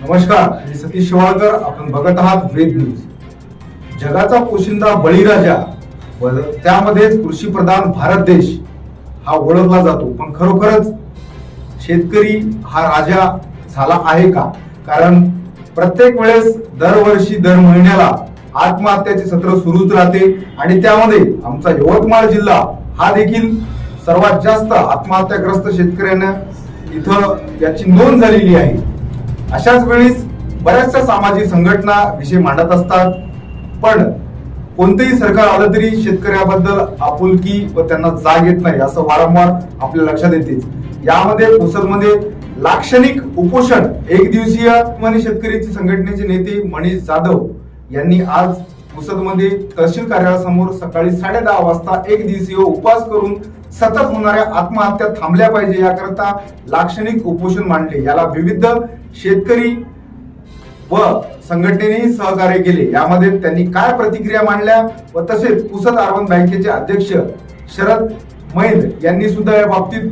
नमस्कार मी सतीश शिवाळकर आपण बघत आहात वेद न्यूज. जगाचा पोशिंदा बळीराजा व त्यामध्येच कृषी प्रधान भारत देश हा ओळखला जातो. पण खरोखरच शेतकरी हा राजा झाला आहे का? कारण प्रत्येक वेळेस दरवर्षी दर महिन्याला आत्महत्याचे सत्र सुरूच राहते आणि त्यामध्ये आमचा यवतमाळ जिल्हा हा देखील सर्वात जास्त आत्महत्याग्रस्त शेतकऱ्यांना इथं याची नोंद झालेली आहे. अशाच वेळीस बऱ्याचशा सामाजिक संघटना विषय मांडत असतात. पण कोणतेही सरकार आलं तरी शेतकऱ्याबद्दल आपुलकी व त्यांना जाग येत नाही असं वारंवार आपल्या लक्षात येते. यामध्ये पुसदमध्ये लाक्षणिक उपोषण एक दिवसीय आणि शेतकऱ्याची संघटनेचे नेते मनीष जाधव यांनी आज पुसदमध्ये तहसील कार्यालयासमोर सकाळी साडे दहा वाजता एक दिवसीय उपवास करून सतत होणाऱ्या आत्महत्या थांबल्या पाहिजे याकरता लाक्षणिक उपोषण मांडले. याला विविध शेतकरी व संघटनेने सहकार्य केले. यामध्ये त्यांनी काय प्रतिक्रिया मांडल्या व तसेच पुसद अर्बन बँकेचे अध्यक्ष शरद मैन यांनी सुद्धा या बाबतीत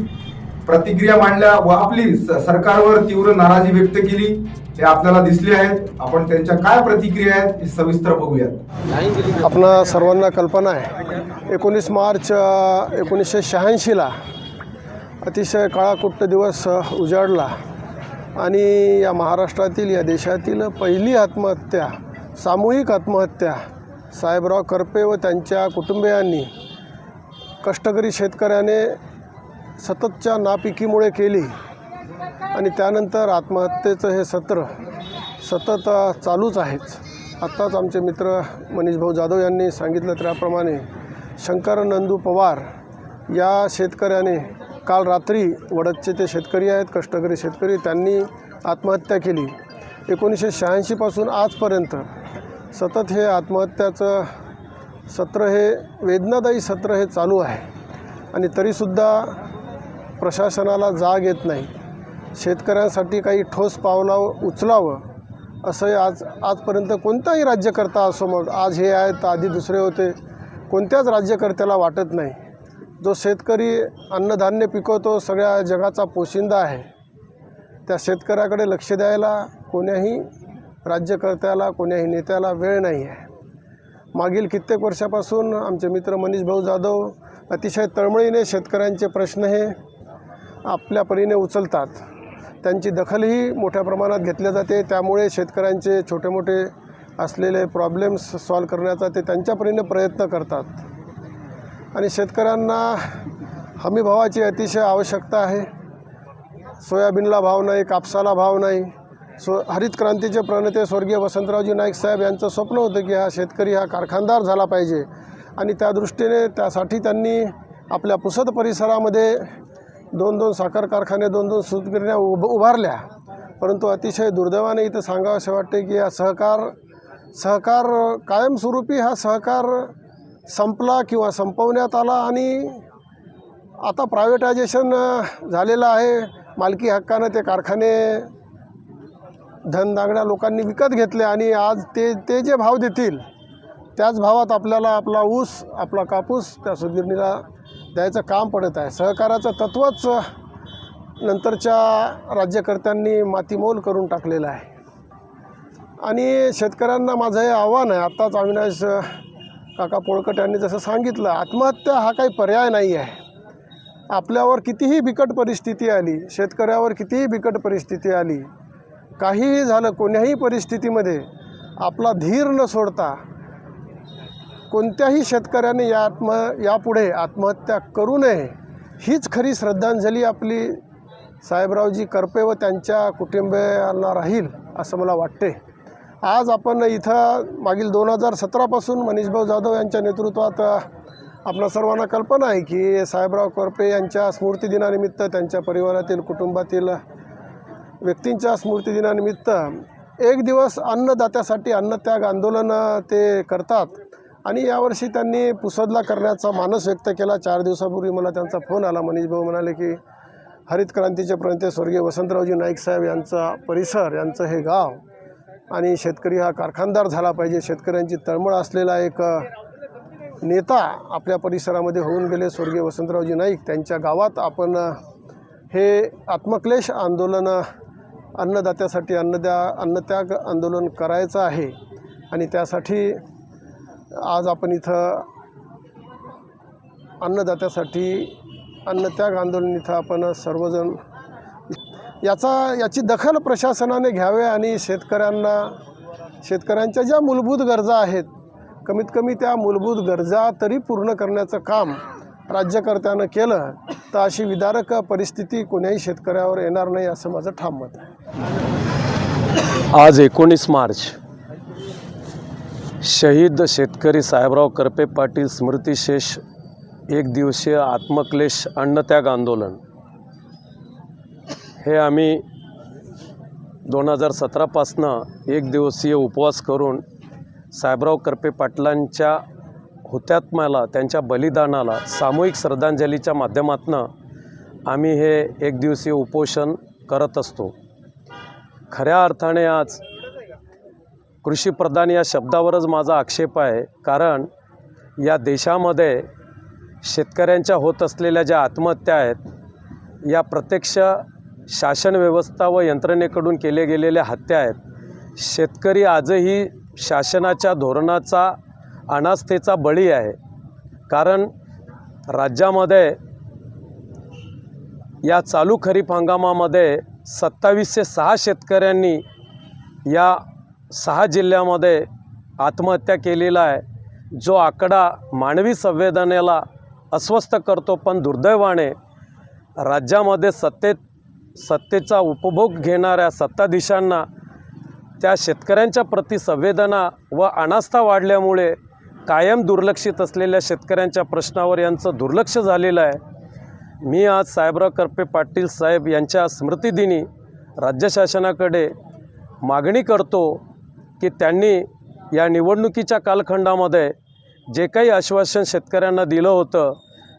प्रतिक्रिया मांडल्या व आपली स- सरकारवर तीव्र नाराजी व्यक्त केली. हे आपल्याला दिसले आहेत आपण त्यांच्या काय प्रतिक्रिया आहेत हे सविस्तर बघूयात. आपणा सर्वांना कल्पना आहे. एकोणीस मार्च एकोणीसशे शहाऐंशीला अतिशय काळाकुट्ट दिवस उजाडला. आणि या महाराष्ट्रातील या देशातील पहिली आत्महत्या सामूहिक आत्महत्या साहेबराव करपे व त्यांच्या कुटुंबियांनी कष्टकरी शेतकऱ्याने सततच्या नापिकीमुळे केली. आणि त्यानंतर आत्महत्येचं हे सत्र सतत चालूच आहेच. आत्ताच आमचे मित्र मनीषभाऊ जाधव यांनी सांगितलं त्याप्रमाणे शंकर नंदू पवार या शेतकऱ्याने काल रात्री वडदचे ते शेतकरी आहेत कष्टकरी शेतकरी त्यांनी आत्महत्या केली. एकोणीसशे शहाऐंशीपासून आजपर्यंत सतत हे आत्महत्याचं सत्र हे वेदनादायी सत्र हे चालू आहे. आणि तरीसुद्धा प्रशासनाला जाग येत नाही. शेतकऱ्यांसाठी काही ठोस पावलं उचलावं असं आज आजपर्यंत कोणताही राज्यकर्ता असो मग आज हे आहेत आधी दुसरे होते कोणत्याच राज्यकर्त्याला वाटत नाही. जो शेतकरी अन्नधान्य पिकवतो सगळ्या जगाचा पोशिंदा आहे. त्या शेतकऱ्याकडे लक्ष द्यायला कोण्याही राज्यकर्त्याला कोण्याही नेत्याला वेळ नाही आहे. मागील कित्येक वर्षापासून आमचे मित्र मनीष भाऊ जाधव अतिशय तळमळीने शेतकऱ्यांचे प्रश्न हे आपल्या परीने उचलतात. त्यांची दखलही मोठ्या प्रमाणात घेतल्या जाते. त्यामुळे शेतकऱ्यांचे छोटे मोठे असलेले प्रॉब्लेम्स सॉल्व करण्याचा ते त्यांच्या परीने प्रयत्न करतात. आणि शेतकऱ्यांना हमीभावाची अतिशय आवश्यकता आहे. सोयाबीनला भाव नाही कापसाला भाव नाही. सो हरित क्रांतीचे प्रणेते स्वर्गीय वसंतरावजी नाईक साहेब यांचं स्वप्न होतं की हा शेतकरी हा कारखानदार झाला पाहिजे. आणि त्या दृष्टीने त्यासाठी त्यांनी आपल्या पुसद परिसरामध्ये दोन दोन साखर कारखाने दोन दोन सूतगिरण्या उभ उभारल्या. परंतु अतिशय दुर्दैवाने इथं सांगावं वाटते की हा सहकार सहकार कायमस्वरूपी हा सहकार संपला किंवा संपवण्यात आला आणि आता प्रायव्हेटायझेशन झालेलं आहे. मालकी हक्कानं ते कारखाने धनदांगड्या लोकांनी विकत घेतले आणि आज ते ते जे भाव देतील त्याच भावात आपल्याला आपला ऊस आपला कापूस त्या सुगिरणीला द्यायचं काम पडत आहे. सहकाराचं तत्त्वच नंतरच्या राज्यकर्त्यांनी मातीमोल करून टाकलेलं आहे. आणि शेतकऱ्यांना माझं हे आव्हान आहे. आत्ताच अविनाश काका पोळकट यांनी जसं सांगितलं आत्महत्या हा काही पर्याय नाही आहे. आपल्यावर कितीही बिकट परिस्थिती आली शेतकऱ्यावर कितीही बिकट परिस्थिती आली काहीही झालं कोण्याही परिस्थितीमध्ये आपला धीर न सोडता कोणत्याही शेतकऱ्याने या आत्म यापुढे आत्महत्या करू नये हीच खरी श्रद्धांजली आपली साहेबरावजी करपे व त्यांच्या कुटुंबियांना राहील असं मला वाटते. आज आपण इथं मागील दोन हजार सतरापासून मनीषभाऊ जाधव यांच्या नेतृत्वात आपल्या सर्वांना कल्पना आहे की साहेबराव करपे यांच्या स्मृतिदिनानिमित्त त्यांच्या परिवारातील कुटुंबातील व्यक्तींच्या स्मृतिदिनानिमित्त एक दिवस अन्नदात्यासाठी अन्नत्याग आंदोलन ते करतात. आणि यावर्षी त्यांनी पुसदला करण्याचा मानस व्यक्त केला. चार दिवसापूर्वी मला त्यांचा फोन आला. मनीष भाऊ म्हणाले की हरित क्रांतीचे प्रणेते स्वर्गीय वसंतरावजी नाईक साहेब यांचा परिसर यांचं हे गाव आणि शेतकरी हा कारखानदार झाला पाहिजे. शेतकऱ्यांची तळमळ असलेला एक नेता आपल्या परिसरामध्ये होऊन गेले. स्वर्गीय वसंतरावजी नाईक त्यांच्या गावात आपण हे आत्मक्लेश आंदोलन अन्नदात्यासाठी अन्नद्या अन्नत्याग आंदोलन करायचं आहे. आणि त्यासाठी आज आपण इथं अन्नदात्यासाठी अन्नत्याग आंदोलन इथं आपण सर्वजण याचा याची दखल प्रशासनाने घ्यावे आणि शेतकऱ्यांना शेतकऱ्यांच्या ज्या मूलभूत गरजा आहेत कमीत कमी त्या मूलभूत गरजा तरी पूर्ण करण्याचं काम राज्यकर्त्यानं केलं तर अशी विदारक परिस्थिती कोण्याही शेतकऱ्यावर येणार नाही असं माझं ठाम मत आहे. आज एकोणीस मार्च शहीद शेतकरी साहेबराव करपे पाटील स्मृतिशेष एक दिवसीय आत्मक्लेश अन्नत्याग आंदोलन. हे आम्ही दोन हजार सतरापासनं एक दिवसीय उपवास करून साहेबराव करपे पाटलांच्या हुतात्म्याला त्यांच्या बलिदानाला सामूहिक श्रद्धांजलीच्या माध्यमातून आम्ही हे एक दिवसीय उपोषण करत असतो. खऱ्या अर्थाने आज कृषीप्रधान या शब्दावरच माझा आक्षेप आहे. कारण या देशामध्ये शेतकऱ्यांच्या होत असलेल्या ज्या आत्महत्या आहेत या प्रत्यक्ष शासन व्यवस्था व यंत्रणेकडून केले गेलेल्या हत्या आहेत. शेतकरी आजही शासनाच्या धोरणाचा अनास्थेचा बळी आहे. कारण राज्यामध्ये या चालू खरीप हंगामामध्ये सत्तावीसशे सहा शेतकऱ्यांनी या सहा जिल्ह्यामध्ये आत्महत्या केलेला आहे. जो आकडा मानवी संवेदनेला अस्वस्थ करतो पण दुर्दैवाने राज्यामध्ये सत्तेत सत्तेचा उपभोग घेणाऱ्या सत्ताधीशांना त्या शेतकऱ्यांच्या प्रति संवेदना व अनास्था वाढल्यामुळे कायम दुर्लक्षित असलेल्या शेतकऱ्यांच्या प्रश्नावर यांचं दुर्लक्ष झालेलं आहे. मी आज साहेबराव करपे पाटील साहेब यांच्या स्मृतिदिनी राज्य शासनाकडे मागणी करतो की त्यांनी या निवडणुकीच्या कालखंडामध्ये जे काही आश्वासन शेतकऱ्यांना दिलं होतं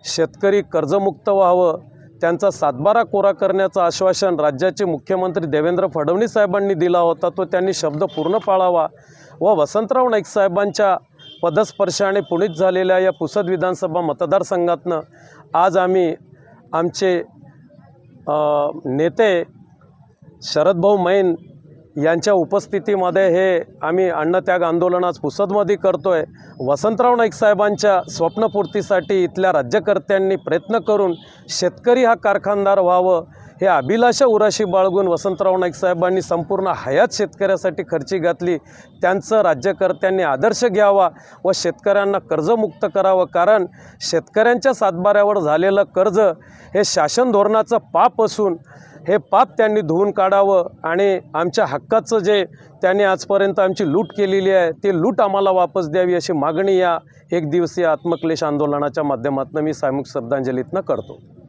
शेतकरी कर्जमुक्त व्हावं त्यांचा सातबारा कोरा करण्याचं आश्वासन राज्याचे मुख्यमंत्री देवेंद्र फडणवीस साहेबांनी दिला होता तो त्यांनी शब्द पूर्ण पाळावा व वसंतराव नाईक साहेबांच्या पदस्पर्शाने पुणित झालेल्या या पुसद विधानसभा मतदारसंघातनं आज आम्ही आमचे नेते शरदभाऊ मैन यांच्या उपस्थितीमध्ये हे आम्ही अन्नत्याग आंदोलन आज पुसदमध्ये करतो आहे वसंतराव नाईक साहेबांच्या स्वप्नपूर्तीसाठी इथल्या राज्यकर्त्यांनी प्रयत्न करून शेतकरी हा कारखानदार व्हावं हे अभिलाषा उराशी बाळगून वसंतराव नाईक साहेबांनी संपूर्ण हयात शेतकऱ्यासाठी खर्ची घातली. त्यांचं राज्यकर्त्यांनी आदर्श घ्यावा व शेतकऱ्यांना कर्जमुक्त करावं कारण शेतकऱ्यांच्या सातबाऱ्यावर झालेलं कर्ज हे शासन धोरणाचं पाप असून हे पाप त्यांनी धुवून काढावं आणि आमच्या हक्काचं जे त्यांनी आजपर्यंत आमची लूट केलेली आहे ती लूट आम्हाला वापस द्यावी अशी मागणी या एक दिवसीय आत्मक्लेश आंदोलनाच्या माध्यमातून मी सामूहिक श्रद्धांजलीतनं करतो.